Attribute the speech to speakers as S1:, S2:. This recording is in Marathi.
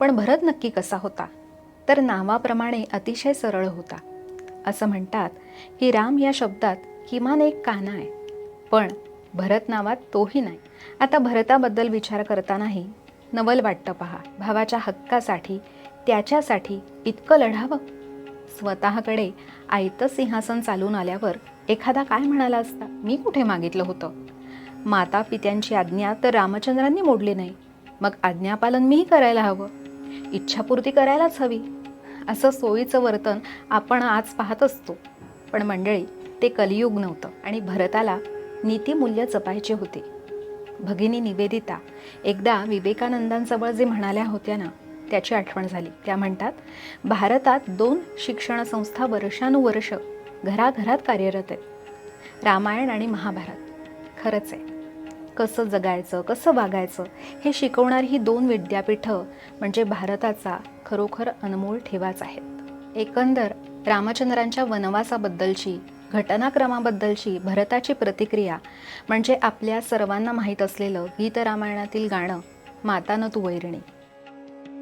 S1: पण भरत नक्की कसा होता? तर नावाप्रमाणे अतिशय सरळ होता. असं म्हणतात की राम या शब्दात किमान एक काना आहे. पण भरत नावात तोही नाही. आता भरताबद्दल विचार करतानाही नवल वाटतं पहा. भावाच्या हक्कासाठी त्याच्यासाठी इतकं लढावं? स्वतःकडे आयतं सिंहासन चालून आल्यावर एखादा काय म्हणाला असता? मी कुठे मागितलं होतं? माता पित्यांची आज्ञा तर रामचंद्रांनी मोडली नाही. मग आज्ञापालन मीही करायला हवं. इच्छापूर्ती करायलाच हवी. असं सोयीचं वर्तन आपण आज पाहत असतो. पण मंडळी ते कलियुग नव्हतं आणि भरताला नीतिमूल्य जपायचे होते. भगिनी निवेदिता एकदा विवेकानंदांजवळ जे म्हणाल्या होत्या ना त्याची आठवण झाली. त्या म्हणतात भारतात दोन शिक्षण संस्था वर्षानुवर्ष घराघरात कार्यरत आहेत. रामायण आणि महाभारत. खरंच आहे. कसं जगायचं कसं वागायचं हे शिकवणारी ही दोन विद्यापीठं म्हणजे भारताचा खरोखर अनमोल ठेवाच आहेत. एकंदर रामचंद्रांच्या वनवासाबद्दलची घटनाक्रमाबद्दलची भरताची प्रतिक्रिया म्हणजे आपल्या सर्वांना माहीत असलेलं गीतरामायणातील गाणं माता न तू वैरणी.